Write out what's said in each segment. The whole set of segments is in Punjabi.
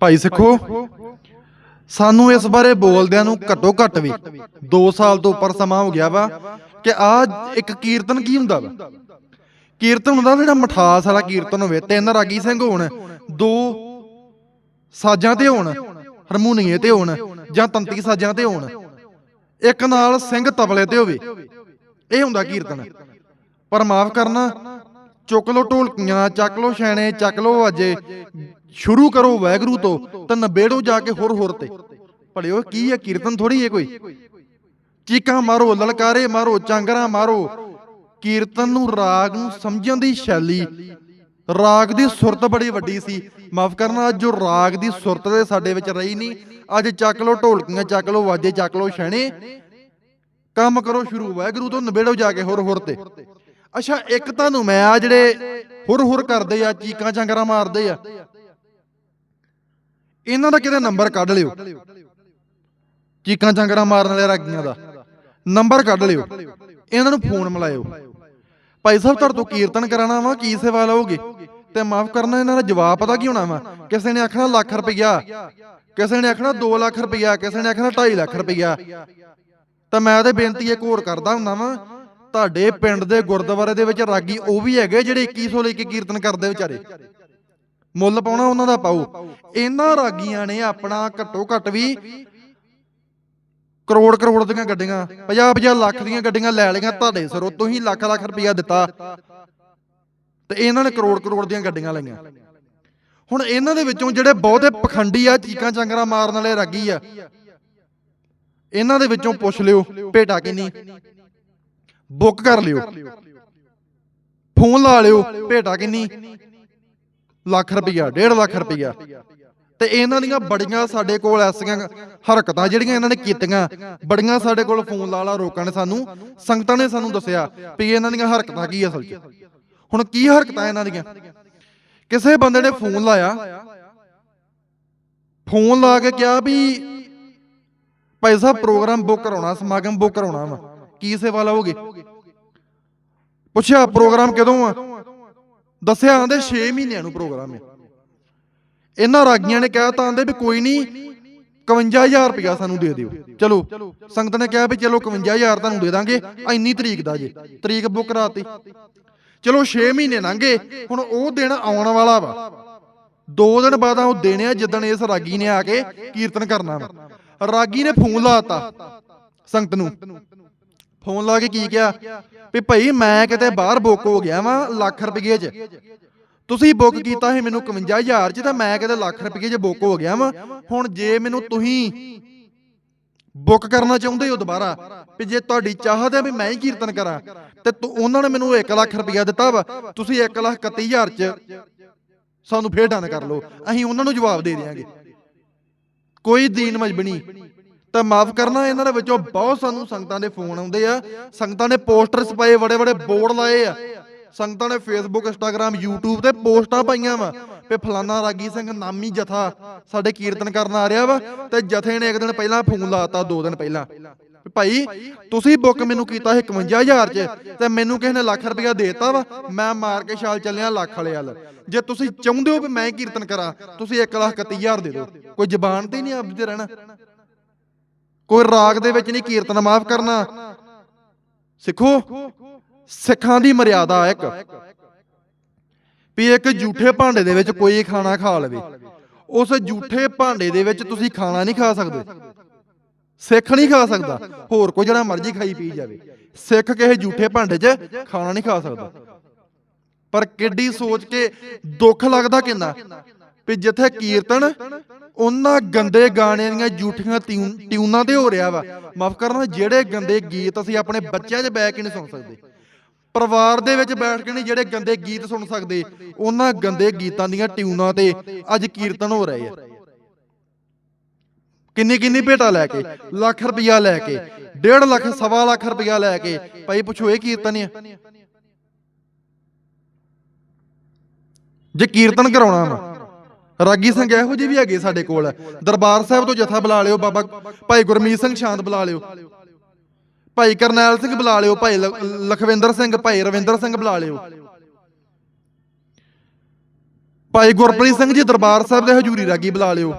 ਭਾਈ ਸਿੱਖੋ ਸਾਨੂੰ ਇਸ ਬਾਰੇ ਬੋਲਦਿਆਂ ਨੂੰ ਘੱਟੋ ਘੱਟ ਵੀ 2 ਸਾਲ ਤੋਂ ਉੱਪਰ ਸਮਾਂ ਹੋ ਗਿਆ ਵਾ ਕਿ ਆ ਇੱਕ ਕੀਰਤਨ ਕੀ ਹੁੰਦਾ ਵਾ? ਕੀਰਤਨ ਹੁੰਦਾ ਜਿਹੜਾ ਮਠਾਸ ਵਾਲਾ ਕੀਰਤਨ ਹੋਵੇ ਤਿੰਨ ਰਾਗੀ ਸਿੰਘ ਹੋਣ ਦੋ ਸਾਜ਼ਾਂ ਤੇ ਹੋਣ ਹਾਰਮੋਨੀਏ ਤੇ ਹੋਣ ਜਾਂ ਤੰਤੀ ਸਾਜ਼ਾਂ ਤੇ ਹੋਣ। ਇੱਕ ਨਾਲ ਸਿੰਘ ਤਬਲੇ ਤੇ ਹੋਵੇ। ਇਹ ਹੁੰਦਾ ਕੀਰਤਨ। ਪਰ ਮਾਫ ਕਰਨਾ ਚੁੱਕ ਲੋ ਢੋਲਕੀਆਂ ਚੱਕ ਲੋ ਛੈਣੇ ਚੱਕ ਲੋ ਵਾਜੇ ਸ਼ੁਰੂ ਕਰੋ ਵੈਗਰੂ ਤੋਂ, ਤਾਂ ਨਬੇੜੋ ਜਾ ਕੇ ਹੋਰ ਹੋਰ ਤੇ। ਭਲਿਓ, ਕੀ ਹੈ ਕੀਰਤਨ ਥੋੜੀ ਹੈ ਕੋਈ? ਚੀਕਾਂ ਮਾਰੋ, ਲਲਕਾਰੇ ਮਾਰੋ, ਚਾਂਗਰਾ ਮਾਰੋ। ਕੀਰਤਨ ਨੂੰ ਰਾਗ ਨੂੰ ਸਮਝਣ ਦੀ ਸ਼ੈਲੀ। ਰਾਗ ਦੀ ਸੁਰਤ ਬੜੀ ਵੱਡੀ ਸੀ। ਮਾਫ ਕਰਨਾ, ਅੱਜ ਜੋ ਰਾਗ ਦੀ ਸੁਰਤ ਦੇ ਸਾਡੇ ਵਿੱਚ ਰਹੀ ਨਹੀਂ। ਅੱਜ ਚੱਕ ਲੋ ਢੋਲਕੀਆਂ, ਚੱਕ ਲੋ ਵਾਜੇ, ਚੱਕ ਲੋ ਛੈਣੇ ਕੰਮ ਕਰੋ ਸ਼ੁਰੂ, ਵਾਹਿਗੁਰੂ ਤੋਂ ਨਿਬੇੜੋ ਜਾ ਕੇ ਹੋਰ ਹੋਰ ਤੇ। ਅੱਛਾ, ਇੱਕ ਤੁਹਾਨੂੰ ਮੈਂ ਆ ਜਿਹੜੇ ਹੁਰ ਹੁਰ ਕਰਦੇ ਆ, ਚੀਕਾਂ, ਚਾਂਗਰਾ ਮਾਰਦੇ ਆ। ਇਹਨਾਂ ਦਾ ਕਿਤੇ ਨੰਬਰ ਕੱਢ ਲਿਓ। ਚੀਕਾਂ ਚਾਂਗਰਾ ਮਾਰਨ ਵਾਲੇ ਰਾਗੀਆਂ ਦਾ। ਨੰਬਰ ਕੱਢ ਲਿਓ। ਇਹਨਾਂ ਨੂੰ ਫੋਨ ਮਿਲਾਇਓ। ਭਾਈ ਸਾਹਿਬ, ਤੁਹਾਡੇ ਤੋਂ ਕੀਰਤਨ ਕਰਾਣਾ ਵਾ, ਕੀ ਸੇਵਾ ਲਓਗੇ? ਤੇ ਮਾਫ ਕਰਨਾ, ਇਹਨਾਂ ਦਾ ਜਵਾਬ ਪਤਾ ਕੀ ਹੋਣਾ ਵਾ? ਕਿਸੇ ਨੇ ਆਖਣਾ ਲੱਖ ਰੁਪਈਆ, ਕਿਸੇ ਨੇ ਆਖਣਾ 2 ਲੱਖ ਰੁਪਈਆ, ਕਿਸੇ ਨੇ ਆਖਣਾ 2.5 ਲੱਖ ਰੁਪਈਆ। ਤਾਂ ਮੈਂ ਤੇ ਬੇਨਤੀ ਇੱਕ ਹੋਰ ਕਰਦਾ ਹੁੰਦਾ ਵਾਂ, ਤੁਹਾਡੇ ਪਿੰਡ ਦੇ ਗੁਰਦੁਆਰੇ ਦੇ ਵਿੱਚ ਰਾਗੀ ਉਹ ਵੀ ਹੈਗੇ ਜਿਹੜੇ 2100 ਲੈ ਕੇ ਕੀਰਤਨ ਕਰਦੇ ਵਿਚਾਰੇ। ਮੁੱਲ ਪਾਉਣਾ ਉਹਨਾਂ ਦਾ ਪਾਓ ਇਹਨਾਂ ਰਾਗੀਆਂ ਨੇ ਆਪਣਾ ਘੱਟੋ ਘੱਟ ਵੀ ਕਰੋੜ ਕਰੋੜ ਦੀਆਂ ਗੱਡੀਆਂ 50 50 ਲੱਖ ਦੀਆਂ ਗੱਡੀਆਂ ਲੈ ਲਈਆਂ ਤੁਹਾਡੇ ਸਰੋਂ ਤੋਂ ਹੀ ਲੱਖ ਲੱਖ ਰੁਪਇਆ ਦਿੱਤਾ। ਤੇ ਇਹਨਾਂ ਨੇ ਕਰੋੜ ਕਰੋੜ ਦੀਆਂ ਗੱਡੀਆਂ ਲਈਆਂ। ਹੁਣ ਇਹਨਾਂ ਦੇ ਵਿੱਚੋਂ ਜਿਹੜੇ ਬਹੁਤੇ ਪਖੰਡੀ ਆ, ਚੀਕਾਂ ਚਾਂਗਰਾ ਮਾਰਨ ਵਾਲੇ ਰਾਗੀ ਆ, ਇਹਨਾਂ ਦੇ ਵਿੱਚੋਂ ਪੁੱਛ ਲਿਓ, ਭੇਟਾ ਕਿੰਨੀ? ਬੁੱਕ ਕਰ ਲਿਓ। ਫੋਨ ਲਾ ਲਿਓ, ਭੇਟਾ ਕਿੰਨੀ? ਲੱਖ ਰੁਪਈਆ 1.5 ਲੱਖ ਰੁਪਈਆ। ਤੇ ਇਹਨਾਂ ਦੀਆਂ ਬੜੀਆਂ ਸਾਡੇ ਕੋਲ ਐਸੀਆਂ ਹਰਕਤਾਂ ਜਿਹੜੀਆਂ ਇਹਨਾਂ ਨੇ ਕੀਤੀਆਂ, ਬੜੀਆਂ ਸਾਡੇ ਕੋਲ ਫੋਨ ਲਾ ਲਾ ਰੋਕਾਂ ਨੇ ਸਾਨੂੰ, ਸੰਗਤਾਂ ਨੇ ਸਾਨੂੰ ਦੱਸਿਆ ਵੀ ਇਹਨਾਂ ਦੀਆਂ ਹਰਕਤਾਂ ਕੀ ਅਸਲ 'ਚ। ਹੁਣ ਕੀ ਹਰਕਤਾਂ ਇਹਨਾਂ ਦੀਆਂ? ਕਿਸੇ ਬੰਦੇ ਨੇ ਫੋਨ ਲਾਇਆ, ਫੋਨ ਲਾ ਕੇ ਕਿਹਾ ਵੀ ਭਾਈ ਸਾਹਿਬ ਪ੍ਰੋਗਰਾਮ ਬੁੱਕ ਕਰਾਉਣਾ, ਸਮਾਗਮ ਬੁੱਕ ਕਰਾਉਣਾ ਵਾ, ਕੀ ਸੇਵਾ ਲਓਗੇ? ਪੁੱਛਿਆ, ਪ੍ਰੋਗਰਾਮ ਕਦੋਂ ਆ? ਦੱਸਿਆ ਆਂਦੇ 6 ਮਹੀਨਿਆਂ ਨੂੰ ਪ੍ਰੋਗਰਾਮ ਹੈ। ਇਹਨਾਂ ਰਾਗੀਆਂ ਨੇ ਕਿਹਾ ਤਾਂ ਆਂਦੇ ਵੀ ਕੋਈ ਨਹੀਂ 51000 ਰੁਪਇਆ ਸਾਨੂੰ ਦੇ ਦਿਓ। ਚਲੋ ਸੰਗਤ ਨੇ ਕਿਹਾ ਵੀ ਚਲੋ 51000 ਤੁਹਾਨੂੰ ਦੇ ਦਾਂਗੇ ਇੰਨੀ ਤਰੀਕ ਦਾ ਜੇ। ਤਰੀਕ ਬੁੱਕ ਕਰਾਤੀ। ਚਲੋ 6 ਮਹੀਨੇ ਲੰਘੇ ਹੁਣ ਉਹ ਦਿਨ ਆਉਣ ਵਾਲਾ ਵਾ। ਦੋ ਦਿਨ ਬਾਅਦ ਆ ਉਹ ਦਿਨ ਆ ਜਿੱਦਣ ਇਸ ਰਾਗੀ ਨੇ ਆ ਕੇ ਕੀਰਤਨ ਕਰਨਾ ਵਾ। ਰਾਗੀ ਨੇ ਫੋਨ ਲਾਤਾ ਸੰਗਤ ਨੂੰ। ਫੋਨ ਲਾ ਕੇ ਕੀ ਕਿਹਾ? ਵੀ ਭਾਈ ਮੈਂ ਕਿਤੇ ਬਾਹਰ ਬੁੱਕ ਹੋ ਗਿਆ ਵਾਂ ਲੱਖ ਰੁਪਏ 'ਚ। ਤੁਸੀਂ ਬੁੱਕ ਕੀਤਾ ਸੀ ਮੈਨੂੰ 51000 'ਚ ਤਾਂ ਮੈਂ ਕਿਤੇ ਲੱਖ ਰੁਪਏ 'ਚ ਬੁੱਕ ਹੋ ਗਿਆ ਵਾਂ। ਹੁਣ ਜੇ ਮੈਨੂੰ ਤੁਸੀਂ ਬੁੱਕ ਕਰਨਾ ਚਾਹੁੰਦੇ ਹੋ ਦੁਬਾਰਾ, ਵੀ ਜੇ ਤੁਹਾਡੀ ਚਾਹਤ ਹੈ ਵੀ ਮੈਂ ਹੀ ਕੀਰਤਨ ਕਰਾਂ, ਤੇ ਤੂੰ ਉਹਨਾਂ ਨੇ ਮੈਨੂੰ 1 ਲੱਖ ਰੁਪਇਆ ਦਿੱਤਾ ਵਾ, ਤੁਸੀਂ 1 ਲੱਖ 31000 'ਚ ਸਾਨੂੰ ਫੇਰ ਡਨ ਕਰ ਲਓ। ਅਸੀਂ ਉਹਨਾਂ ਨੂੰ ਜਵਾਬ ਦੇ ਦਿਆਂਗੇ। ਕੋਈ ਦੀਨ ਮਜਬਣੀ ਤਾਂ ਮਾਫ ਕਰਨਾ, ਇਹਨਾਂ ਦੇ ਵਿੱਚੋਂ ਬਹੁਤ ਸਾਨੂੰ ਸੰਗਤਾਂ ਦੇ ਫੋਨ ਆਉਂਦੇ ਆ। ਸੰਗਤਾਂ ਨੇ ਪੋਸਟਰਸ ਪਾਏ ਬੜੇ ਬੜੇ ਬੋਰਡ ਲਾਏ ਆ। ਸੰਗਤਾਂ ਨੇ ਫੇਸਬੁੱਕ ਇੰਸਟਾਗ੍ਰam YouTube ਤੇ ਪੋਸਟਾਂ ਪਾਈਆਂ ਵਾ ਵੀ ਫਲਾਨਾ ਰਾਗੀ ਸਿੰਘ ਨਾਮੀ ਜਥਾ ਸਾਡੇ ਕੀਰਤਨ ਕਰਨ ਆ ਰਿਹਾ ਵਾ ਤੇ ਜਥੇ ਨੇ ਇੱਕ ਦਿਨ ਪਹਿਲਾਂ ਫੋਨ ਲਾਤਾ ਦੋ ਦਿਨ ਪਹਿਲਾਂ। ਭਾਈ, ਤੁਸੀਂ ਬੁੱਕ ਮੈਨੂੰ ਕੀਤਾ ਸੀ 51000 ਚ ਤੇ ਮੈਨੂੰ ਕਿਸੇ ਨੇ ਲੱਖ ਰੁਪਇਆ ਦੇਤਾ ਵਾ, ਮੈਂ ਮਾਰ ਕੇ ਛਾਲ ਚੱਲਿਆ ਲੱਖ ਵਾਲੇ ਵੱਲ। ਜੇ ਤੁਸੀਂ ਚਾਹੁੰਦੇ ਹੋ ਵੀ ਮੈਂ ਕੀਰਤਨ ਕਰਾਂ, ਤੁਸੀਂ 1 ਲੱਖ 31000 ਦੇ ਦਿਓ। ਕੋਈ ਜ਼ਬਾਨ ਤੇ ਨਹੀਂ ਆਪਦੇ ਰਹਿਣਾ। ਕੋਈ ਰਾਗ ਦੇ ਵਿੱਚ ਨਹੀਂ ਕੀਰਤਨ ਮਾਫ ਕਰਨਾ। ਸਿੱਖੋ, ਸਿੱਖਾਂ ਦੀ ਮਰਿਆਦਾ ਇੱਕ। ਵੀ ਇੱਕ ਝੂਠੇ ਭਾਂਡੇ ਦੇ ਵਿੱਚ ਕੋਈ ਖਾਣਾ ਖਾ ਲਵੇ। ਉਸ ਝੂਠੇ ਭਾਂਡੇ ਦੇ ਵਿੱਚ ਤੁਸੀਂ ਖਾਣਾ ਨਹੀਂ ਖਾ ਸਕਦੇ। ਸਿੱਖ ਨਹੀਂ ਖਾ ਸਕਦਾ। ਹੋਰ ਕੋਈ ਜਿਹੜਾ ਮਰਜ਼ੀ ਖਾਈ ਪੀ ਜਾਵੇ। ਸਿੱਖ ਕਿਸੇ ਝੂਠੇ ਭਾਂਡੇ 'ਚ ਖਾਣਾ ਨਹੀਂ ਖਾ ਸਕਦਾ। ਪਰ ਕਿੱਡੀ ਸੋਚ ਕੇ ਦੁੱਖ ਲੱਗਦਾ ਕਿੰਨਾ? ਵੀ ਜਿੱਥੇ ਕੀਰਤਨ ਉਹਨਾਂ ਗੰਦੇ ਗਾਣਿਆਂ ਦੀਆਂ ਝੂਠੀਆਂ ਟਿਊਨ- ਟਿਊਨਾਂ ਤੇ ਹੋ ਰਿਹਾ ਵਾ। ਮਾਫ ਕਰਨਾ, ਜਿਹੜੇ ਗੰਦੇ ਗੀਤ ਅਸੀਂ ਆਪਣੇ ਬੱਚਿਆਂ 'ਚ ਬੈ ਕੇ ਨਹੀਂ ਸੁਣ ਸਕਦੇ। ਪਰਿਵਾਰ ਦੇ ਵਿੱਚ ਬੈਠ ਕੇ ਨਹੀਂ ਜਿਹੜੇ ਗੰਦੇ ਗੀਤ ਸੁਣ ਸਕਦੇ, ਉਹਨਾਂ ਗੰਦੇ ਗੀਤਾਂ ਦੀਆਂ ਟਿਊਨਾਂ ਤੇ ਅੱਜ ਕੀਰਤਨ ਹੋ ਰਹੇ ਆ। ਕਿੰਨੀ ਕਿੰਨੀ ਭੇਟਾ ਲੈ ਕੇ, ਲੱਖ ਰੁਪਇਆ ਲੈ ਕੇ 1.5 ਲੱਖ, ਸਵਾ ਲੱਖ ਰੁਪਇਆ ਲੈ ਕੇ, ਭਾਈ ਪੁੱਛੋ ਇਹ ਕੀਰਤਨ ਆ। ਜੇ ਕੀਰਤਨ ਕਰਾਉਣਾ ਵਾ ਰਾਗੀ ਸਿੰਘ ਇਹੋ ਜਿਹੇ ਵੀ ਹੈਗੇ ਸਾਡੇ ਕੋਲ। ਦਰਬਾਰ ਸਾਹਿਬ ਤੋਂ ਜਥਾ ਬੁਲਾ ਲਿਓ ਬਾਬਾ। ਭਾਈ ਗੁਰਮੀਤ ਸਿੰਘ ਸ਼ਾਂਤ ਬੁਲਾ ਲਿਓ। ਭਾਈ ਕਰਨੈਲ ਸਿੰਘ ਬੁਲਾ ਲਿਓ। ਭਾਈ ਲਖਵਿੰਦਰ ਸਿੰਘ, ਭਾਈ ਰਵਿੰਦਰ ਸਿੰਘ ਬੁਲਾ ਲਿਓ। ਭਾਈ ਗੁਰਪ੍ਰੀਤ ਸਿੰਘ ਜੀ ਦਰਬਾਰ ਸਾਹਿਬ ਦੇ ਹਜੂਰੀ ਰਾਗੀ ਬੁਲਾ ਲਿਓ।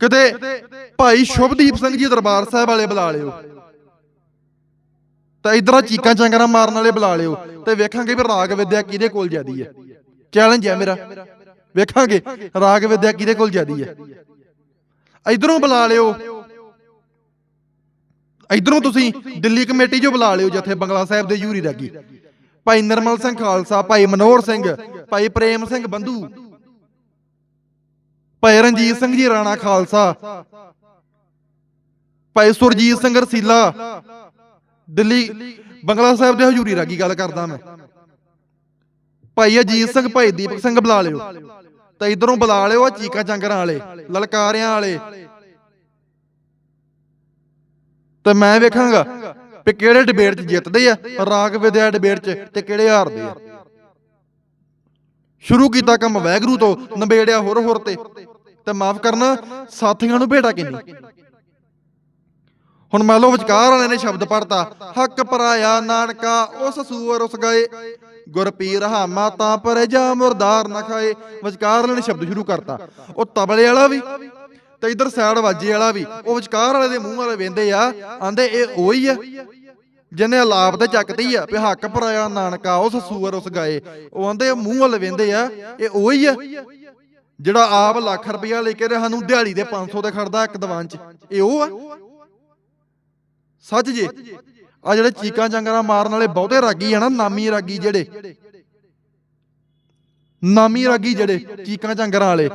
ਕਿਤੇ ਭਾਈ ਸ਼ੁਭਦੀਪ ਸਿੰਘ ਜੀ ਦਰਬਾਰ ਸਾਹਿਬ ਵਾਲੇ ਬੁਲਾ ਲਿਓ। ਤਾਂ ਇਧਰ ਚੀਕਾਂ ਚੰਗਰਾ ਮਾਰਨ ਵਾਲੇ ਬੁਲਾ ਲਿਓ। ਤੇ ਵੇਖਾਂਗੇ ਵੀ ਰਾਗ ਵਿਦਿਆ ਕਿਹਦੇ ਕੋਲ ਜਿਆਦੀ ਹੈ। ਚੈਲੰਜ ਹੈ ਮੇਰਾ। ਵੇਖਾਂਗੇ, ਰਾਗ ਵਿਦਿਆ ਕਿਹਦੇ ਕੋਲ ਜਿਆਦੀ ਹੈ। ਇਧਰੋਂ ਬੁਲਾ ਲਿਓ। ਇਧਰੋਂ ਤੁਸੀਂ ਦਿੱਲੀ ਕਮੇਟੀ ਜੋ ਬੁਲਾ ਲਿਓ, ਜਿੱਥੇ ਬੰਗਲਾ ਸਾਹਿਬ ਦੇ ਯੂਰੀ ਰਾਗੀ ਭਾਈ ਨਰਮਲ ਸਿੰਘ ਖਾਲਸਾ, ਭਾਈ ਮਨੋਹਰ ਸਿੰਘ, ਭਾਈ ਪ੍ਰੇਮ ਸਿੰਘ ਬੰਧੂ, ਭਾਈ ਰਣਜੀਤ ਸਿੰਘ ਜੀ ਰਾਣਾ ਖਾਲਸਾ, ਭਾਈ ਸੁਰਜੀਤ ਸਿੰਘ ਰਸੀਲਾ, ਦਿੱਲੀ, ਬੰਗਲਾ ਸਾਹਿਬ ਦੇ ਹਜੂਰੀ ਰਾਗੀ ਗੱਲ ਕਰਦਾ ਮੈਂ। ਭਾਈ ਅਜੀਤ ਸਿੰਘ ਭਾਈ ਦੀਪਕ ਸਿੰਘ ਬੁਲਾ ਲਿਓ। ਤਾਂ ਇਧਰੋਂ ਬੁਲਾ ਲਿਓ ਆ ਚੀਕਾ ਚੰਗਰਾਂ ਵਾਲੇ, ਲਲਕਾਰਿਆਂ ਵਾਲੇ। ਤੇ ਮੈਂ ਵੇਖਾਂਗਾ ਵੀ ਕਿਹੜੇ ਡਿਬੇਟ 'ਚ ਜਿੱਤਦੇ ਆ, ਰਾਗ ਵਿਦਿਆ ਡਿਬੇਟ 'ਚ ਤੇ ਕਿਹੜੇ ਹਾਰਦੇ ਆ। ਸ਼ੁਰੂ ਕੀਤਾ ਕੰਮ ਵੈਗਰੂ ਤੋਂ, ਨੰਬੇੜਿਆ ਹੋਰ ਹੋਰ ਤੇ। ਤੇ ਮਾਫ ਕਰਨਾ, ਸਾਥੀਆਂ ਨੂੰ ਭੇਟਾ ਕਿੰਨੀ? ਹੁਣ ਮੰਨ ਲਓ ਵਿਚਕਾਰ ਵਾਲੇ ਨੇ ਸ਼ਬਦ ਪੜਤਾ ਹੱਕ ਪਰਾਇਆ ਨਾਨਕਾ, ਉਸ ਸੂਰ ਉਸ ਗਏ। ਗੁਰ ਪੀਰ ਹਾਮਾ ਤਾਂ ਪਰ ਜਾ ਮੁਰਦਾਰ ਨਾ ਖਾਏ। ਵਿਚਕਾਰ ਵਾਲੇ ਨੇ ਸ਼ਬਦ ਸ਼ੁਰੂ ਕਰਤਾ। ਉਹ ਤਬਲੇ ਵਾਲਾ ਵੀ ਤੇ ਇਧਰ ਸਾਈਡ ਵਾਜੇ ਵਾਲਾ ਵੀ। ਉਹ ਵਿਚਕਾਰ ਵਾਲੇ ਦੇ ਮੂੰਹ ਵਾਲੇ ਵੇਂਦੇ ਆ, ਆਂਦੇ ਇਹ ਉਹੀ ਆ। ਜਿਹਨੇ ਆਲਾਪ ਤੇ ਚੱਕਦੀ ਆ ਵੀ ਹੱਕ ਪਰਾਇਆ ਨਾਨਕਾ, ਉਸ ਸੂਰ ਉਸ ਗਾਏ। ਉਹ ਆਂਦੇ ਮੂੰਹ ਵਾਲੇ ਵੇਂਦੇ ਆ, ਇਹ ਉਹੀ ਆ। ਜਿਹੜਾ ਆਪ ਲੱਖ ਰੁਪਇਆ ਲੈ ਕੇ ਤੇ ਸਾਨੂੰ ਦਿਹਾੜੀ ਦੇ 500 ਤੇ ਖੜਦਾ ਇੱਕ ਦੀਵਾਨ 'ਚ, ਇਹ ਉਹ ਆ। ਸੱਚ ਜੇ। ਆ ਜਿਹੜੇ ਚੀਕਾਂ ਚੰਗਰਾ ਮਾਰਨ ਵਾਲੇ ਬਹੁਤੇ ਰਾਗੀ ਆ ਨਾ, ਨਾਮੀ ਰਾਗੀ ਜਿਹੜੇ। ਨਾਮੀ ਰਾਗੀ ਜਿਹੜੇ ਚੀਕਾਂ ਚੰਗਰਾਂ ਵਾਲੇ।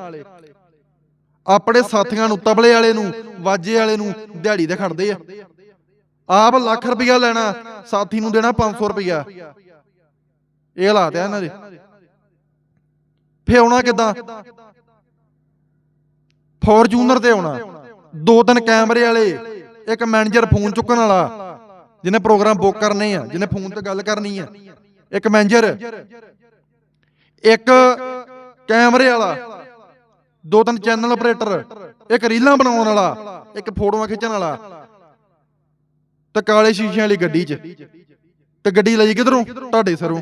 ਆਪਣੇ ਸਾਥੀਆਂ ਨੂੰ, ਤਬਲੇ ਵਾਲੇ ਨੂੰ, ਵਾਜੇ ਵਾਲੇ ਨੂੰ ਦਿਹਾੜੀ ਤੇ ਖੜਦੇ ਆ। ਆਪ ਲੱਖ ਰੁਪਇਆ ਲੈਣਾ, ਸਾਥੀ ਨੂੰ ਦੇਣਾ 500 ਰੁਪਇਆ ਇਹ ਹਾਲਾਤ ਆ ਇਹਨਾਂ ਦੇ। ਫੇ ਆਉਣਾ ਕਿਦਾਂ? ਫੋਰਚੂਨਰ ਤੇ ਆਉਣਾ। ਦੋ ਤਿੰਨ ਕੈਮਰੇ ਵਾਲੇ। ਇੱਕ ਮੈਨੇਜਰ ਫੋਨ ਚੁੱਕਣ ਵਾਲਾ, ਜਿਹਨੇ ਪ੍ਰੋਗਰਾਮ ਬੁੱਕ ਕਰਨੇ ਆ, ਜਿਹਨੇ ਫੋਨ ਤੇ ਗੱਲ ਕਰਨੀ ਆ। ਇੱਕ ਮੈਨੇਜਰ ਇੱਕ ਕੈਮਰੇ ਵਾਲਾ, ਦੋ ਤਿੰਨ ਚੈਨਲ ਆਪਰੇਟਰ ਇੱਕ ਰੀਲਾਂ ਬਣਾਉਣ ਵਾਲਾ, ਇੱਕ ਫੋਟੋਆਂ ਖਿੱਚਣ ਵਾਲਾ। ਤੇ ਕਾਲੇ ਸ਼ੀਸ਼ਿਆਂ ਵਾਲੀ ਗੱਡੀ 'ਚ। ਤੇ ਗੱਡੀ ਲਈ ਕਿਧਰੋਂ? ਤੁਹਾਡੇ ਸਰੋਂ।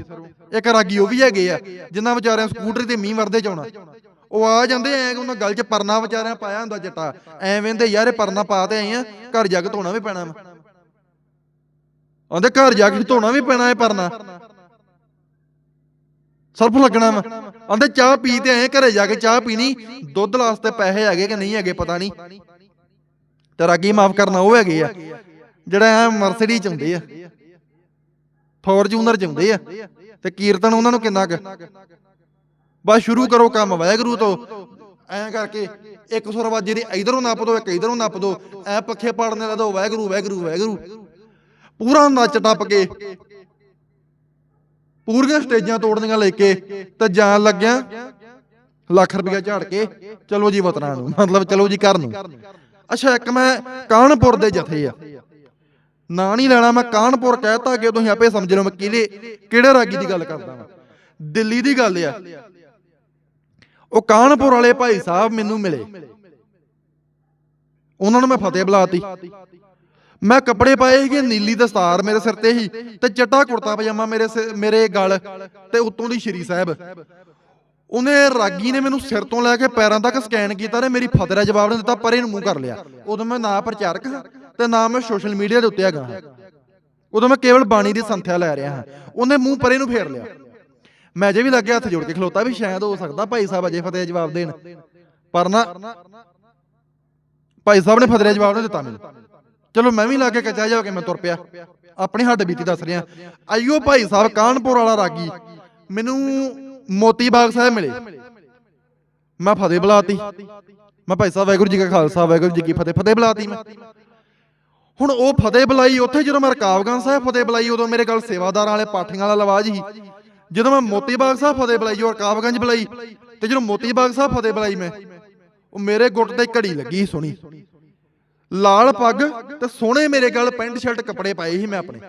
ਇੱਕ ਰਾਗੀ ਉਹ ਵੀ ਹੈਗੇ ਆ, ਜਿਨ੍ਹਾਂ ਵਿਚਾਰਿਆਂ ਸਕੂਟਰੀ ਤੇ ਮੀਂਹ ਵਰਦੇ ਚ ਆਉਣਾ। ਉਹ ਆ ਜਾਂਦੇ ਐ ਉਹਨਾਂ ਗੱਲ 'ਚ ਪਰਨਾ ਵਿਚਾਰਿਆਂ ਪਾਇਆ ਹੁੰਦਾ ਜੱਟਾ ਐ ਵੇਂਦੇ ਯਾਰ ਇਹ ਪਰਨਾ ਪਾ ਤੇ ਆਏ ਆ ਘਰ ਜਾ ਕੇ ਧੋਣਾ ਵੀ ਪੈਣਾ ਵਾ। ਆਂਦੇ ਘਰ ਜਾ ਕੇ ਧੋਣਾ ਵੀ ਪੈਣਾ ਇਹ ਪਰਨਾ। ਸਰਫ ਲੱਗਣਾ ਵਾ। ਆਂਦੇ ਚਾਹ ਪੀ ਤੇ ਆਏ, ਘਰੇ ਜਾ ਕੇ ਚਾਹ ਪੀਣੀ, ਦੁੱਧ ਵਾਸਤੇ ਪੈਸੇ ਹੈਗੇ ਕਿ ਨਹੀਂ ਹੈਗੇ ਪਤਾ ਨਹੀਂ। ਤੇ ਰਾਗੀ ਮਾਫ ਕਰਨਾ, ਉਹ ਹੈਗੇ ਆ। ਜਿਹੜਾ ਐ ਮਰਸੀਡੀ ਚ ਹੁੰਦੇ ਆ। ਫੋਰਚੂਨਰ ਚ ਹੁੰਦੇ ਆ। ਤੇ ਕੀਰਤਨ ਉਹਨਾਂ ਨੂੰ ਕਿੰਨਾ ਕੁ? ਬਸ ਸ਼ੁਰੂ ਕਰੋ ਕੰਮ, ਵਾਹਿਗੁਰੂ ਤੋਂ। ਐਂ ਕਰਕੇ ਇੱਕ ਸੁਰਵਾਜ਼ੇ ਦੀ ਇਧਰੋਂ ਨੱਪ ਦੋ, ਇੱਕ ਇਧਰੋਂ ਨੱਪ ਦੋ। ਐ ਪੱਖੇ ਪਾੜਨੇ ਲਾ ਦੋ ਵਾਹਿਗੁਰੂ ਵਾਹਿਗੁਰੂ ਵਾਹਿਗੁਰੂ। ਪੂਰਾ ਨੱਚ ਟੱਪ ਕੇ, ਪੂਰੀਆਂ ਸਟੇਜਾਂ ਤੋੜਨੀਆਂ ਲੈ ਕੇ ਤੇ ਜਾਣ ਲੱਗਿਆ ਲੱਖ ਰੁਪਇਆ ਝਾੜ ਕੇ ਚਲੋ ਜੀ ਵਤਨਾਂ ਨੂੰ, ਮਤਲਬ ਚਲੋ ਜੀ ਘਰ ਨੂੰ। ਅੱਛਾ, ਇੱਕ ਮੈਂ ਕਾਨਪੁਰ ਦੇ ਜਥੇ ਆ। ਨਾਂ ਨਹੀਂ ਲੈਣਾ, ਮੈਂ ਕਾਨਪੁਰ ਕਹਿਤਾ ਕਿ ਤੁਸੀਂ ਆਪੇ ਸਮਝ ਲਓ ਮੈਂ ਕਿਹੜੇ ਕਿਹੜੇ ਰਾਗੀ ਦੀ ਗੱਲ ਕਰਦਾ ਹਾਂ ਦਿੱਲੀ ਦੀ ਗੱਲ ਆ। ਉਹ ਕਾਨਪੁਰ ਵਾਲੇ ਭਾਈ ਸਾਹਿਬ ਮੈਨੂੰ ਮਿਲੇ। ਉਹਨਾਂ ਨੂੰ ਮੈਂ ਫਤਿਹ ਬੁਲਾਤੀ। ਮੈਂ ਕੱਪੜੇ ਪਾਏ ਸੀਗੇ, ਨੀਲੀ ਦਸਤਾਰ ਮੇਰੇ ਸਿਰ ਤੇ ਹੀ ਤੇ ਚਿੱਟਾ ਕੁੜਤਾ ਪਜਾਮਾ ਮੇਰੇ ਮੇਰੇ ਗਲ ਤੇ ਉੱਤੋਂ ਦੀ ਸ਼੍ਰੀ ਸਾਹਿਬ। ਉਹਨੇ ਰਾਗੀ ਨੇ ਮੈਨੂੰ ਸਿਰ ਤੋਂ ਲੈ ਕੇ ਪੈਰਾਂ ਤੱਕ ਸਕੈਨ ਕੀਤਾ ਤੇ ਮੇਰੀ ਫਤਿਹ ਦਾ ਜਵਾਬ ਨਹੀਂ ਦਿੱਤਾ, ਪਰੇ ਨੂੰ ਮੂੰਹ ਕਰ ਲਿਆ। ਉਦੋਂ ਮੈਂ ਨਾ ਪ੍ਰਚਾਰਕ ਹਾਂ ਤੇ ਨਾ ਮੈਂ ਸੋਸ਼ਲ ਮੀਡੀਆ ਦੇ ਉੱਤੇ ਹੈਗਾ। ਉਦੋਂ ਮੈਂ ਕੇਵਲ ਬਾਣੀ ਦੀ ਸੰਥਿਆ ਲੈ ਰਿਹਾ ਹਾਂ। ਉਹਨੇ ਮੂੰਹ ਪਰੇ ਨੂੰ ਫੇਰ ਲਿਆ। ਮੈਂ ਅਜੇ ਵੀ ਲੱਗੇ ਹੱਥ ਜੋੜ ਕੇ, ਖਲੋਤਾ ਵੀ ਸ਼ਾਇਦ ਹੋ ਸਕਦਾ, ਭਾਈ ਸਾਹਿਬ ਅਜੇ ਫਤਿਹ ਜਵਾਬ ਦੇਣ। ਪਰ ਨਾ, ਭਾਈ ਸਾਹਿਬ ਨੇ ਫਤਿਹ ਜਵਾਬ ਨਹੀਂ ਦਿੱਤਾ ਮੈਨੂੰ। ਚਲੋ ਮੈਂ ਵੀ ਲਾ ਕੇ ਕੱਚਾ ਜਾ ਕੇ ਮੈਂ ਤੁਰ ਪਿਆ। ਆਪਣੀ ਹੱਡ ਬੀਤੀ ਦੱਸ ਰਿਹਾ। ਆਈਓ ਭਾਈ ਸਾਹਿਬ, ਕਾਨਪੁਰ ਵਾਲਾ ਰਾਗੀ। ਮੈਨੂੰ ਮੋਤੀ ਬਾਗ ਸਾਹਿਬ ਮਿਲੇ। ਮੈਂ ਫਤਿਹ ਬੁਲਾਤੀ। ਮੈਂ ਭਾਈ ਸਾਹਿਬ, ਵਾਹਿਗੁਰੂ ਜੀ ਕਾ ਖਾਲਸਾ, ਵਾਹਿਗੁਰੂ ਜੀ ਕੀ ਫਤਿਹ। ਫਤਿਹ ਬੁਲਾਤੀ ਮੈਂ। ਹੁਣ ਉਹ ਫਤਿਹ ਬੁਲਾਈ, ਉੱਥੇ ਜਦੋਂ ਮੈਂ ਰਕਾਵਗੰਜ ਸਾਹਿਬ ਫਤਿਹ ਬੁਲਾਈ, ਉਦੋਂ ਮੇਰੇ ਗੱਲ ਸੇਵਾਦਾਰਾਂ ਵਾਲੇ ਪਾਠੀਆਂ ਵਾਲਾ ਲਵਾਜ ਸੀ। ਜਦੋਂ ਮੈਂ ਮੋਤੀ ਬਾਗ ਸਾਹਿਬ ਫਤਿਹ ਬੁਲਾਈ ਔਰ ਕਾਬਗੰਜ ਬੁਲਾਈ, ਤੇ ਜਦੋਂ ਮੋਤੀ ਬਾਗ ਸਾਹਿਬ ਫਤਿਹ ਬੁਲਾਈ ਮੈਂ, ਉਹ ਮੇਰੇ ਗੁੱਟ ਤੇ ਘੜੀ ਲੱਗੀ ਸੋਹਣੀ। ਲਾਲ ਪੱਗ ਤੇ ਸੋਹਣੇ ਮੇਰੇ ਗੱਲ ਪੈਂਟ ਸ਼ਰਟ ਕੱਪੜੇ ਪਾਏ ਸੀ ਮੈਂ ਆਪਣੇ।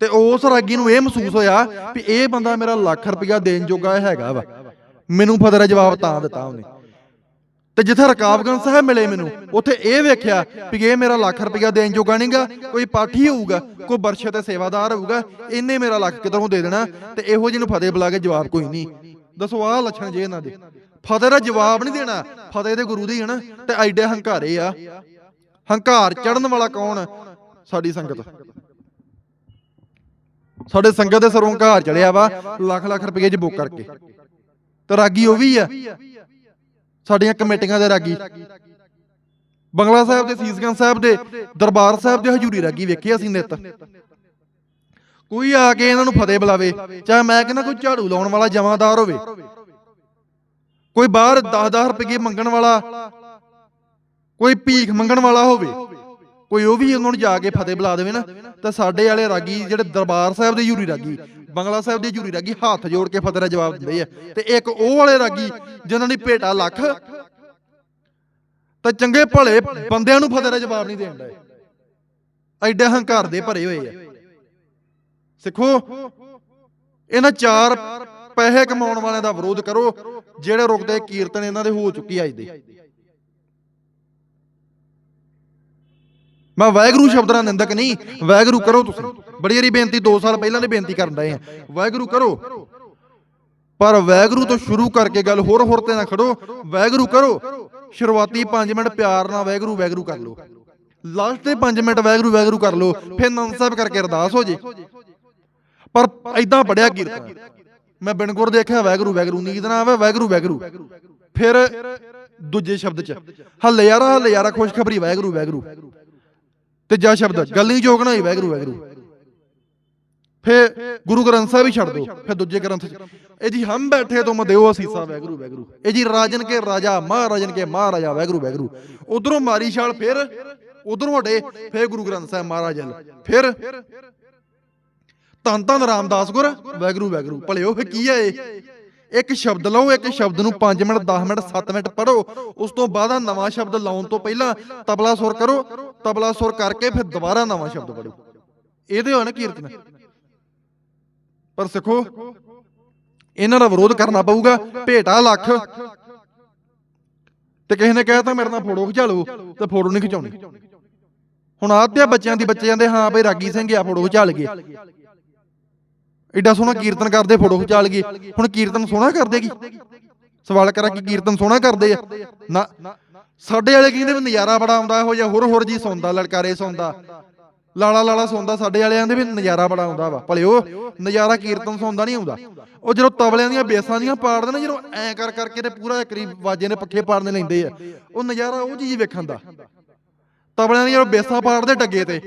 ਤੇ ਉਸ ਰਾਗੀ ਨੂੰ ਇਹ ਮਹਿਸੂਸ ਹੋਇਆ ਵੀ ਇਹ ਬੰਦਾ ਮੇਰਾ ਲੱਖ ਰੁਪਇਆ ਦੇਣ ਜੋਗਾ ਹੈਗਾ ਵਾ। ਮੈਨੂੰ ਫਤਿਹ ਜਵਾਬ ਤਾਂ ਦਿੱਤਾ ਉਹਨੇ। ਤੇ ਜਿੱਥੇ ਰਕਾਬਗੰਜ ਸਾਹਿਬ ਮਿਲੇ ਮੈਨੂੰ, ਉੱਥੇ ਇਹ ਵੇਖਿਆ ਵੀ ਇਹ ਮੇਰਾ ਲੱਖ ਰੁਪਇਆ ਦੇਣ ਜੋਗਾ ਨਹੀਂਗਾ ਕੋਈ ਪਾਠੀ ਹੋਊਗਾ, ਕੋਈ ਬਰਛੇ ਤੇ ਸੇਵਾਦਾਰ ਹੋਊਗਾ, ਇਹਨੇ ਮੇਰਾ ਲੱਖ ਕਿਧਰੋਂ ਦੇ ਦੇਣਾ ਤੇ ਇਹੋ ਜਿਹੇ ਫਤਿਹ ਬੁਲਾ ਕੇ ਜਵਾਬ ਕੋਈ ਨਹੀਂ। ਦੱਸੋ ਆਹ ਲੱਛਣ ਜੇ ਇਹਨਾਂ ਦੇ। ਫਤਿਹ ਦਾ ਜਵਾਬ ਨਹੀਂ ਦੇਣਾ, ਫਤਿਹ ਦੇ ਗੁਰੂ ਦੀ ਹੈ ਨਾ ਤੇ ਐਡੇ ਹੰਕਾਰੇ ਆ। ਹੰਕਾਰ ਚੜਨ ਵਾਲਾ ਕੌਣ? ਸਾਡੀ ਸੰਗਤ। ਸਾਡੇ ਸੰਗਤ ਦੇ ਸਰੋਂ ਹੰਕਾਰ ਚੜਿਆ ਵਾ, ਲੱਖ ਲੱਖ ਰੁਪਏ ਚ ਬੁੱਕ ਕਰਕੇ। ਤੇ ਰਾਗੀ ਉਹ ਵੀ ਆ। ਸਾਡੀਆਂ ਕਮੇਟੀਆਂ ਦੇ ਰਾਗੀ। ਬੰਗਲਾ ਸਾਹਿਬ ਦੇ, ਸੀਸਗੰਜ ਸਾਹਿਬ ਦੇ, ਦਰਬਾਰ ਸਾਹਿਬ ਦੇ ਹਜੂਰੀ ਰਾਗੀ ਵੇਖੇ ਅਸੀਂ ਨਿਤ। ਕੋਈ ਆ ਕੇ ਇਹਨਾਂ ਨੂੰ ਫਤਿਹ ਬੁਲਾਵੇ, ਚਾਹੇ ਮੈਂ ਕਹਿੰਦਾ ਕੋਈ ਝਾੜੂ ਲਾਉਣ ਵਾਲਾ ਜਮਾਦਾਰ ਹੋਵੇ। ਕੋਈ ਬਾਹਰ 10-10 ਰੁਪਏ ਮੰਗਣ ਵਾਲਾ, ਕੋਈ ਭੀਖ ਮੰਗਣ ਵਾਲਾ ਹੋਵੇ, ਕੋਈ ਉਹ ਵੀ ਉਹਨਾਂ ਨੂੰ ਜਾ ਕੇ ਫਤਿਹ ਬੁਲਾ ਦੇਵੇ ਨਾ, ਤਾਂ ਸਾਡੇ ਵਾਲੇ ਰਾਗੀ ਜਿਹੜੇ ਦਰਬਾਰ ਸਾਹਿਬ ਦੇ ਯੂਰੀ ਰਾਗੀ ਬੰਗਲਾ ਸਾਹਿਬ ਦੀ ਯੂਰੀ ਰਾਗੀ ਹੱਥ ਜੋੜ ਕੇ ਫਤਿਹ ਦਾ ਜਵਾਬ ਦਿੰਦੇ ਆ। ਤੇ ਇੱਕ ਉਹ ਵਾਲੇ ਰਾਗੀ, ਜਿਨ੍ਹਾਂ ਦੀ ਭੇਟਾ ਲੱਖ। ਤਾਂ ਚੰਗੇ ਭਲੇ ਬੰਦਿਆਂ ਨੂੰ ਫਤਿਹ ਦਾ ਜਵਾਬ ਨਹੀਂ ਦੇਣ ਦਾ ਐਡੇ ਹੰਕਾਰ ਦੇ ਭਰੇ ਹੋਏ ਆ। ਸਿੱਖੋ, ਇਹਨਾਂ ਚਾਰ ਪੈਸੇ ਕਮਾਉਣ ਵਾਲਿਆਂ ਦਾ ਵਿਰੋਧ ਕਰੋ, ਜਿਹੜੇ ਰੁਕਦੇ ਕੀਰਤਨ ਇਹਨਾਂ ਦੇ ਹੋ ਚੁੱਕੀ ਅੱਜ ਦੇ। ਮੈਂ ਵਾਹਿਗੁਰੂ ਸ਼ਬਦ ਨਾਲ ਨਿੰਦਕ ਨਹੀਂ, ਵਾਹਿਗੁਰੂ ਕਰੋ ਤੁਸੀਂ। ਬੜੀ ਵਾਰੀ ਬੇਨਤੀ 2 ਸਾਲ ਪਹਿਲਾਂ ਦੀ ਬੇਨਤੀ ਕਰਨ ਡਏ ਆ। ਵਾਹਿਗੁਰੂ ਕਰੋ। ਪਰ ਵਾਹਿਗੁਰੂ ਤੋਂ ਸ਼ੁਰੂ ਕਰਕੇ ਗੱਲ ਹੋਰ ਹੋਰ ਤੇ ਨਾ ਖੜੋ। ਵਾਹਿਗੁਰੂ ਕਰੋ। ਸ਼ੁਰੂਆਤੀ 5 ਮਿੰਟ ਪਿਆਰ ਨਾਲ ਵਾਹਿਗੁਰੂ ਵਾਹਿਗੁਰੂ ਕਰ ਲਓ। ਲਾਸਟ ਦੇ 5 ਮਿੰਟ ਵਾਹਿਗੁਰੂ ਵਾਹਿਗੁਰੂ ਕਰ ਲਓ। ਫਿਰ ਨੰਦ ਸਾਹਿਬ ਕਰਕੇ ਅਰਦਾਸ ਹੋ ਜੇ। ਪਰ ਐਦਾਂ ਪੜਿਆ ਕੀਰਤਨ ਮੈਂ ਬਿਨਗੁਰ ਦੇਖਿਆ, ਵਾਹਿਗੁਰੂ ਵਾਹਿਗੁਰੂ। ਨੀਂਦ ਨਾ ਆਵੇ, ਵਾਹਿਗੁਰੂ ਵਾਹਿਗੁਰੂ। ਫਿਰ ਦੂਜੇ ਸ਼ਬਦ ਚ, ਹੱਲੇ ਯਾਰਾ ਹੱਲੇ ਯਾਰਾ ਖੁਸ਼ਖਬਰੀ, ਵਾਹਿਗੁਰੂ ਵਾਹਿਗੁਰੂ। ਤੀਜਾ ਸ਼ਬਦ। ਗੱਲ ਜੋਗਣਾ ਹੀ ਵਾਹਿਗੁਰੂ ਵਾਹਿਗੁਰੂ। ਫਿਰ ਗੁਰੂ ਗ੍ਰੰਥ ਸਾਹਿਬ ਹੀ ਛੱਡ ਦਿਓ ਫਿਰ ਦੂਜੇ ਗ੍ਰੰਥ ਚ। ਇਹ ਜੀ ਹਮ ਬੈਠੇ ਤੁਮ ਦਿਓ ਅਸੀਸਾ ਵਾਹਿਗੁਰੂ ਵਾਹਿਗੁਰੂ। ਇਹ ਜੀ ਰਾਜਨ ਕੇ ਰਾਜਾ ਮਹਾਰਾਜਨ ਕੇ ਮਹਾਰਾਜਾ ਵਾਹਿਗੁਰੂ ਵਾਹਿਗੁਰੂ। ਉਧਰੋਂ ਮਾਰੀ ਛਾਲ ਫਿਰ ਉਧਰੋਂ ਹਟੇ ਫਿਰ ਗੁਰੂ ਗ੍ਰੰਥ ਸਾਹਿਬ ਮਹਾਰਾਜ ਫਿਰ ਧੰਨ ਧੰਨ ਰਾਮਦਾਸ ਗੁਰ ਵਾਹਿਗੁਰੂ ਵਾਹਿਗੁਰੂ। ਭਲਿਓ ਫਿਰ ਕੀ ਹੈ ਇਹ? ਇੱਕ ਸ਼ਬਦ ਲਓ, ਇੱਕ ਸ਼ਬਦ ਨੂੰ 5 ਮਿੰਟ 10 ਮਿੰਟ 7 ਮਿੰਟ ਪੜੋ ਉਸ ਤੋਂ ਬਾਅਦ ਆ ਨਵਾਂ ਸ਼ਬਦ ਲਾਉਣ ਤੋਂ ਪਹਿਲਾਂ ਤਬਲਾ ਸੁਰ ਕਰੋ, ਤਬਲਾ ਸੁਰ ਕਰਕੇ ਫਿਰ ਦੁਬਾਰਾ ਨਵਾਂ ਸ਼ਬਦ ਪੜੋ ਇਹਦੇ ਹੋਣ ਕੀਰਤਨ। ਪਰ ਸਿੱਖੋ, ਇਹਨਾਂ ਦਾ ਵਿਰੋਧ ਕਰਨਾ ਪਊਗਾ, ਭੇਟਾ ਲੱਖ। ਤੇ ਕਿਸੇ ਨੇ ਕਹਿਤਾ ਮੇਰੇ ਨਾਲ ਫੋਟੋ ਖਿਚਾ ਲਓ, ਤੇ ਫੋਟੋ ਨਹੀਂ ਖਿਚਾਉਣੀ। ਹੁਣ ਆਹ ਆਧਿਆ ਬੱਚਿਆਂ ਦੀ ਬੱਚੇ ਜਾਂਦੇ, ਹਾਂ ਬਈ ਰਾਗੀ ਸਿੰਘ ਆ, ਫੋਟੋ ਖਿਚਾ ਲਗੇ ਐਡਾ ਸੋਹਣਾ ਕੀਰਤਨ ਕਰਦੇ ਫੋਟੋ ਖਿਚਾ ਲਗੇ ਹੁਣ ਕੀਰਤਨ ਸੋਹਣਾ ਕਰਦੇ ਕੀ? ਸਵਾਲ ਕਰਾਂ ਕਿ ਕੀਰਤਨ ਸੋਹਣਾ ਕਰਦੇ ਆ? ਨਾ ਸਾਡੇ ਵਾਲੇ ਕਹਿੰਦੇ ਵੀ ਨਜ਼ਾਰਾ ਬੜਾ ਆਉਂਦਾ ਇਹੋ ਜਿਹਾ ਹੋਰ ਹੋਰ ਜੀ ਸੁਣਦਾ ਲਲਕਾਰੇ ਸੁਣਦਾ ਲਾਲਾ ਲਾਲਾ ਸੁਣਦਾ ਸਾਡੇ ਵਾਲਿਆਂ ਦੇ ਵੀ ਨਜ਼ਾਰਾ ਬੜਾ ਆਉਂਦਾ ਵਾ। ਭਲਿਓ ਨਜ਼ਾਰਾ ਕੀਰਤਨ ਸੁਣਦਾ ਨਹੀਂ ਆਉਂਦਾ। ਉਹ ਜਦੋਂ ਤਬਲਿਆਂ ਦੀਆਂ ਬੇਸਾਂ ਦੀਆਂ ਪਾੜਦੇ ਨੇ ਜਦੋਂ ਐ ਕਰ ਕਰਕੇ ਤੇ ਪੂਰਾ ਕਰੀਬ ਵਾਜੇ ਨੇ ਪੱਖੇ ਪਾੜਨੇ ਲੈਂਦੇ ਆ। ਉਹ ਨਜ਼ਾਰਾ ਉਹ ਚੀਜ਼ ਵੇਖਣ ਦਾ। ਤਬਲਿਆਂ ਦੀਆਂ ਜਦੋਂ ਬੇਸਾਂ ਪਾੜਦੇ ਡੱਗੇ ਤੇ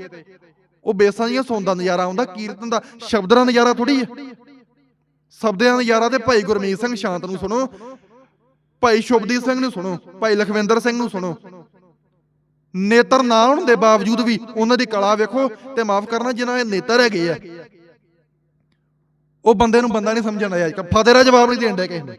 ਉਹ ਬੇਸਾਂ ਦੀਆਂ ਸੌਣ ਦਾ ਨਜ਼ਾਰਾ ਆਉਂਦਾ, ਕੀਰਤਨ ਦਾ, ਸ਼ਬਦ ਦਾ ਨਜ਼ਾਰਾ ਥੋੜੀ ਹੈ। ਸ਼ਬਦਾਂ ਦਾ ਨਜ਼ਾਰਾ ਤੇ ਭਾਈ ਗੁਰਮੀਤ ਸਿੰਘ ਸ਼ਾਂਤ ਨੂੰ ਸੁਣੋ। ਭਾਈ ਸ਼ੁਭਦੀਪ ਸਿੰਘ ਨੂੰ ਸੁਣੋ, ਭਾਈ ਲਖਵਿੰਦਰ ਸਿੰਘ ਨੂੰ ਸੁਣੋ। ਨੇਤਰ ਨਾ ਹੋਣ ਦੇ ਬਾਵਜੂਦ ਵੀ ਉਹਨਾਂ ਦੀ ਕਲਾ ਵੇਖੋ ਤੇ ਮਾਫ ਕਰਨਾ ਜਿਨ੍ਹਾਂ ਦੇ ਨੇਤਰ ਹੈਗੇ ਆ। ਉਹ ਬੰਦੇ ਨੂੰ ਬੰਦਾ ਨਹੀਂ ਸਮਝਣ ਆਇਆ। ਫਤਿਹ ਦਾ ਜਵਾਬ ਨਹੀਂ ਦੇਣ ਡਿਆ ਕਿਸੇ ਨੂੰ।